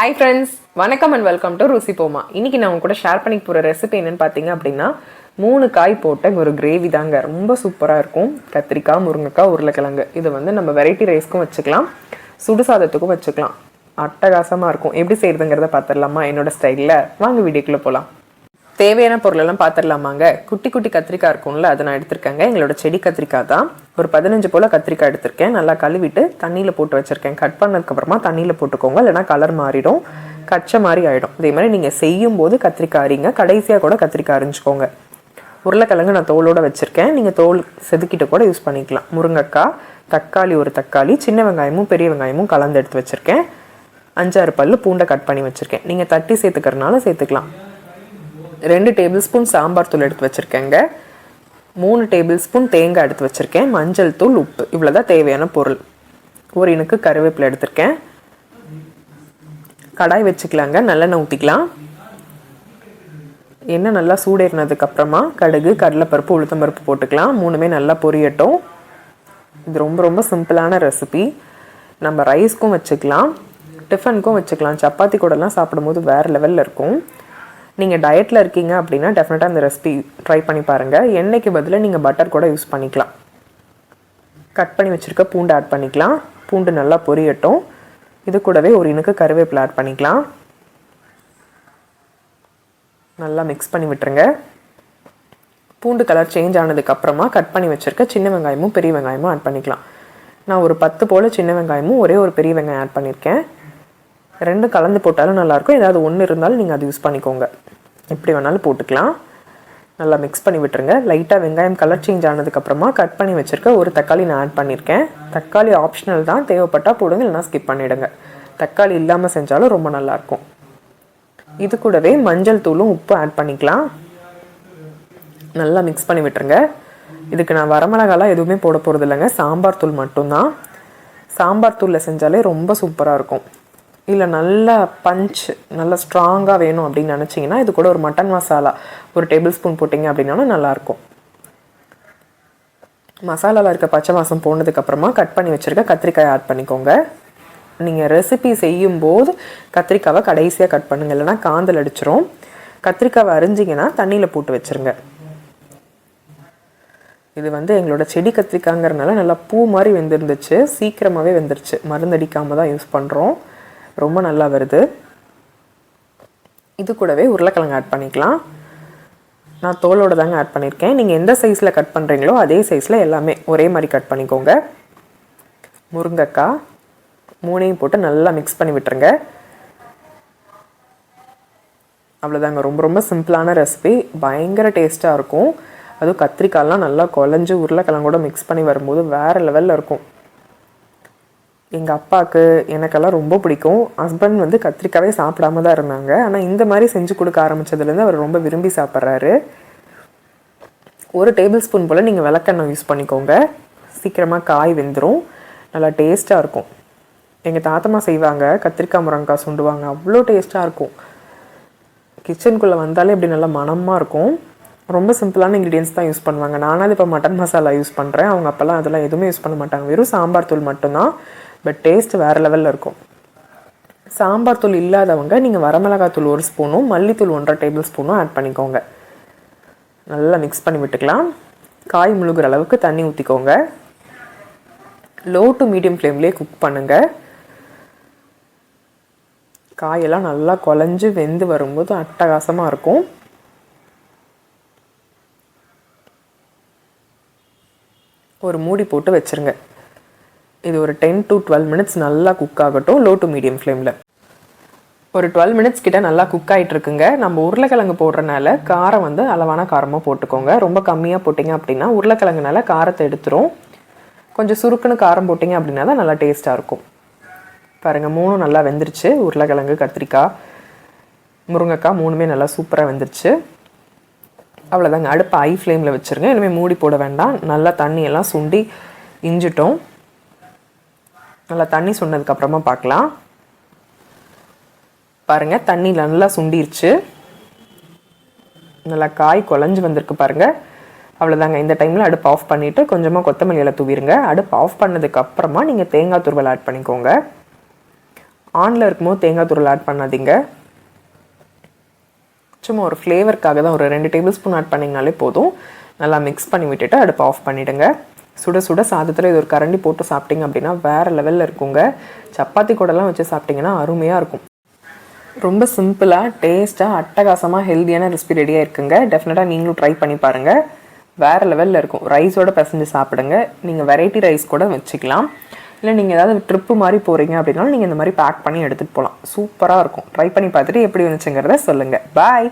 Hi friends வணக்கம் and welcome to ருசி போமா. இன்னைக்கு நான் உங்க கூட ஷேர் பண்ணி போகிற ரெசிபி என்னன்னு பார்த்தீங்க அப்படின்னா மூணு காய் போட்ட ஒரு கிரேவி தாங்க. ரொம்ப சூப்பராக இருக்கும். கத்திரிக்காய் முருங்கைக்காய் உருளைக்கிழங்கு. இது வந்து நம்ம வெரைட்டி ரைஸ்க்கும் வச்சுக்கலாம். சுடு சாதத்துக்கும் வச்சுக்கலாம். அட்டகாசமாக இருக்கும். எப்படி செய்கிறதுங்கிறத பார்த்துடலாமா என்னோட ஸ்டைலில் வாங்க வீடியோக்குள்ளே போகலாம் தேவையான பொருளெல்லாம் பார்த்துடலாமாங்க குட்டி குட்டி கத்திரிக்காய் இருக்கும்ல அதை நான் எடுத்திருக்கேங்க. எங்களோட செடி கத்திரிக்காய் தான். ஒரு பதினஞ்சு போல் கத்திரிக்காய் எடுத்திருக்கேன். நல்லா கழுவிட்டு தண்ணியில் போட்டு வச்சுருக்கேன். கட் பண்ணதுக்கப்புறமா தண்ணியில் போட்டுக்கோங்க. இல்லைனா கலர் மாறிடும். கச்சை மாதிரி ஆகிடும் அதே மாதிரி நீங்கள் செய்யும் போது கத்திரிக்காய் அரிங்க. கடைசியாக கூட கத்திரிக்காய் அரிஞ்சுக்கோங்க. உருளைக்கிழங்கு நான் தோலோடு வச்சுருக்கேன். நீங்கள் தோல் செதுக்கிட்டு கூட யூஸ் பண்ணிக்கலாம். முருங்கைக்காய் தக்காளி ஒரு தக்காளி சின்ன வெங்காயமும் பெரிய வெங்காயமும் கலந்து எடுத்து வச்சுருக்கேன். அஞ்சாறு பல்லு பூண்டை கட் பண்ணி வச்சுருக்கேன். நீங்கள் தட்டி சேர்த்துக்கிறனால சேர்த்துக்கலாம். ரெண்டு டேபிள் ஸ்பூன் சாம்பார் தூள் எடுத்து வச்சுருக்கேங்க. மூணு டேபிள் ஸ்பூன் தேங்காய் எடுத்து வச்சுருக்கேன். மஞ்சள் தூள் உப்பு. இவ்வளோ தான் தேவையான பொருள். ஒரு இனுக்கு கருவேப்பிலை எடுத்திருக்கேன். கடாய் வச்சுக்கலாங்க. நல்லெண்ணெய் ஊற்றிக்கலாம் எண்ணெய் நல்லா சூடேறினதுக்கப்புறமா கடுகு கடலைப்பருப்பு உளுத்தம்பருப்பு போட்டுக்கலாம். மூணுமே நல்லா பொரியட்டும். இது ரொம்ப ரொம்ப சிம்பிளான ரெசிபி. நம்ம ரைஸ்க்கும் வச்சுக்கலாம். டிஃபனுக்கும் வச்சுக்கலாம். சப்பாத்தி கூடலாம் சாப்பிடும்போது வேறு லெவலில் இருக்கும். நீங்கள் டயட்டில் இருக்கீங்க அப்படின்னா டெஃபினட்டாக இந்த ரெசிபி ட்ரை பண்ணி பாருங்கள் எண்ணெய்க்கு பதிலாக நீங்கள் பட்டர் கூட யூஸ் பண்ணிக்கலாம். கட் பண்ணி வச்சுருக்க பூண்டு ஆட் பண்ணிக்கலாம். பூண்டு நல்லா பொரியட்டும். இது கூடவே ஒரு இனுக்கு கருவேப்பிலை ஆட் பண்ணிக்கலாம். நல்லா மிக்ஸ் பண்ணி விட்டுருங்க. பூண்டு கலர் சேஞ்ச் ஆனதுக்கப்புறமா கட் பண்ணி வச்சுருக்க சின்ன வெங்காயமும் பெரிய வெங்காயமும் ஆட் பண்ணிக்கலாம். நான் ஒரு பத்து போல் சின்ன வெங்காயமும் ஒரே ஒரு பெரிய வெங்காயம் ஆட் பண்ணியிருக்கேன் ரெண்டும் கலந்து போட்டாலும் நல்லாயிருக்கும் ஏதாவது ஒன்று இருந்தாலும் நீங்கள் அது யூஸ் பண்ணிக்கோங்க. எப்படி வேணாலும் போட்டுக்கலாம். நல்லா மிக்ஸ் பண்ணி விட்டுருங்க. லைட்டாக வெங்காயம் கலர் சேஞ்ச் ஆனதுக்கப்புறமா கட் பண்ணி வச்சுருக்க ஒரு தக்காளி நான் ஆட் பண்ணியிருக்கேன் தக்காளி ஆப்ஷனல் தான். தேவைப்பட்டால் போடுங்க இல்லைனா ஸ்கிப் பண்ணிவிடுங்க தக்காளி இல்லாமல் செஞ்சாலும் ரொம்ப நல்லாயிருக்கும் இது கூடவே மஞ்சள் தூளும் உப்பு ஆட் பண்ணிக்கலாம். நல்லா மிக்ஸ் பண்ணி விட்டுருங்க. இதுக்கு நான் வரமிளகாலாம் எதுவுமே போட போகிறது இல்லைங்க சாம்பார் தூள் மட்டும்தான். சாம்பார் தூளில் செஞ்சாலே ரொம்ப சூப்பராக இருக்கும். இல்லை நல்ல பஞ்ச் நல்ல ஸ்ட்ராங்காக வேணும் அப்படின்னு நினச்சிங்கன்னா இது கூட ஒரு மட்டன் மசாலா ஒரு டேபிள் ஸ்பூன் போட்டிங்க அப்படின்னாலும் நல்லாயிருக்கும். மசாலாவில் இருக்க பச்சை மாதம் போனதுக்கப்புறமா கட் பண்ணி வச்சுருக்க கத்திரிக்காய் ஆட் பண்ணிக்கோங்க. நீங்கள் ரெசிபி செய்யும்போது கத்திரிக்காவை கடைசியாக கட் பண்ணுங்க. இல்லைனா காந்தல் அடிச்சிரும். கத்திரிக்காவை அரிஞ்சிங்கன்னா தண்ணியில் போட்டு வச்சுருங்க. இது வந்து எங்களோட செடி கத்திரிக்காங்கிறனால நல்லா பூ மாதிரி வெந்திருந்துச்சு. சீக்கிரமாகவே வெந்துருச்சு. மருந்தடிக்காமல் தான் யூஸ் பண்ணுறோம் ரொம்ப நல்லா வருது. இது கூடவே உருளைக்கிழங்கு ஆட் பண்ணிக்கலாம். நான் தோலோடு தாங்க ஆட் பண்ணியிருக்கேன் நீங்கள் எந்த சைஸில் கட் பண்ணுறீங்களோ அதே சைஸில் எல்லாமே ஒரே மாதிரி கட் பண்ணிக்கோங்க. முருங்கைக்காய் மூணையும் போட்டு நல்லா மிக்ஸ் பண்ணி விட்டுருங்க. அவ்வளோதாங்க ரொம்ப ரொம்ப சிம்பிளான ரெசிபி பயங்கர டேஸ்ட்டாக இருக்கும். அதுவும் கத்திரிக்காயெலாம் நல்லா குழஞ்சி உருளைக்கிழங்கோட மிக்ஸ் பண்ணி வரும்போது வேறு லெவலில் இருக்கும். எங்கள் அப்பாவுக்கு எனக்கெல்லாம் ரொம்ப பிடிக்கும். ஹஸ்பண்ட் வந்து கத்திரிக்காவே சாப்பிடாம தான் இருந்தாங்க. ஆனால் இந்த மாதிரி செஞ்சு கொடுக்க ஆரம்பித்ததுலேருந்து அவர் ரொம்ப விரும்பி சாப்பிட்றாரு. ஒரு டேபிள் ஸ்பூன் போல் நீங்கள் விளக்கெண்ணெய் யூஸ் பண்ணிக்கோங்க. சீக்கிரமாக காய் வெந்துடும் நல்லா டேஸ்ட்டாக இருக்கும். எங்கள் தாத்தம்மா செய்வாங்க. கத்திரிக்காய் முருங்காய் சுண்டுவாங்க. அவ்வளோ டேஸ்ட்டாக இருக்கும். கிச்சனுக்குள்ளே வந்தாலே இப்படி நல்லா மனமாக இருக்கும். ரொம்ப சிம்பிளான இன்க்ரீடியன்ஸ் தான் யூஸ் பண்ணுவாங்க. நானாவது இப்போ மட்டன் மசாலா யூஸ் பண்ணுறேன் அவங்க அப்போல்லாம் அதெல்லாம் எதுவுமே யூஸ் பண்ண மாட்டாங்க. வெறும் சாம்பார் தூள் மட்டும்தான். பட் டேஸ்ட் வேறு லெவலில் இருக்கும். சாம்பார் தூள் இல்லாதவங்க நீங்கள் வரமிளகாய் தூள் ஒரு ஸ்பூனும் மல்லித்தூள் ஒன்றரை டேபிள் ஸ்பூனும் ஆட் பண்ணிக்கோங்க. நல்லா மிக்ஸ் பண்ணி விட்டுக்கலாம். காய் முழுகிற அளவுக்கு தண்ணி ஊற்றிக்கோங்க லோ டு மீடியம் ஃப்ளேம்லேயே குக் பண்ணுங்கள் காயெல்லாம் நல்லா குழஞ்சி வெந்து வரும்போது அட்டகாசமாக இருக்கும். ஒரு மூடி போட்டு வச்சுருங்க. இது ஒரு டென் டு டுவெல் மினிட்ஸ் நல்லா குக் ஆகட்டும் லோ டு மீடியம் ஃப்ளேமில் ஒரு டுவெல் மினிட்ஸ் கிட்ட நல்லா குக் ஆகிட்டு இருக்குங்க நம்ம உருளைக்கிழங்கு போடுறனால காரம் வந்து அளவான காரமாக போட்டுக்கோங்க. ரொம்ப கம்மியாக போட்டிங்க அப்படின்னா உருளைக்கிழங்குனால காரத்தை எடுத்துரும். கொஞ்சம் சுருக்குன்னு காரம் போட்டிங்க அப்படின்னா தான் நல்லா டேஸ்ட்டாக இருக்கும். பாருங்கள் மூணும் நல்லா வெந்துருச்சு. உருளைக்கிழங்கு கத்திரிக்காய் முருங்கைக்காய் மூணுமே நல்லா சூப்பராக வெந்துருச்சு. அவ்வளோதாங்க அடுப்பு ஐ ஃப்ளேமில் வச்சுருங்க. இனிமேல் மூடி போட வேண்டாம். நல்லா தண்ணியெல்லாம் சுண்டி இஞ்சிட்டோம். நல்லா தண்ணி சொன்னதுக்கப்புறமா பார்க்கலாம். பாருங்கள் தண்ணி நல்லா சுண்டிருச்சு. நல்லா காய் குழஞ்சி வந்திருக்கு பாருங்கள் அவ்வளோதாங்க இந்த டைமில் அடுப்பு ஆஃப் பண்ணிவிட்டு கொஞ்சமாக கொத்தமல்லியில் இலை தூவிடுங்க அடுப்பு ஆஃப் பண்ணதுக்கப்புறமா நீங்கள் தேங்காய் துருவல் ஆட் பண்ணிக்கோங்க. ஆனில் இருக்கும்போது தேங்காய் துருவல் ஆட் பண்ணாதீங்க. சும்மா ஒரு ஃப்ளேவருக்காக தான் ஒரு ரெண்டு டேபிள் ஸ்பூன் ஆட் பண்ணிங்கனாலே போதும். நல்லா மிக்ஸ் பண்ணி விட்டுட்டு அடுப்பு ஆஃப் பண்ணிவிடுங்க சுட சுட சாதத்தில் இது ஒரு கரண்டி போட்டு சாப்பிட்டீங்க அப்படின்னா வேறு லெவலில் இருக்குங்க. சப்பாத்தி கூடலாம் வச்சு சாப்பிட்டிங்கன்னா அருமையாக இருக்கும். ரொம்ப சிம்பிளாக டேஸ்ட்டாக அட்டகாசமாக ஹெல்த்தியான ரெசிபி ரெடியாக இருக்குங்க டெஃபினட்டாக நீங்களும் ட்ரை பண்ணி பாருங்கள் வேறு லெவலில் இருக்கும். ரைஸோட பிசைஞ்சு சாப்பிடுங்க. நீங்கள் வெரைட்டி ரைஸ் கூட வச்சுக்கலாம். இல்லை நீங்கள் ஏதாவது ட்ரிப்பு மாதிரி போகிறீங்க அப்படின்னாலும் நீங்கள் இந்த மாதிரி பேக் பண்ணி எடுத்துகிட்டு போகலாம் சூப்பராக இருக்கும். ட்ரை பண்ணி பார்த்துட்டு எப்படி வந்துச்சுங்கிறத சொல்லுங்கள் பாய்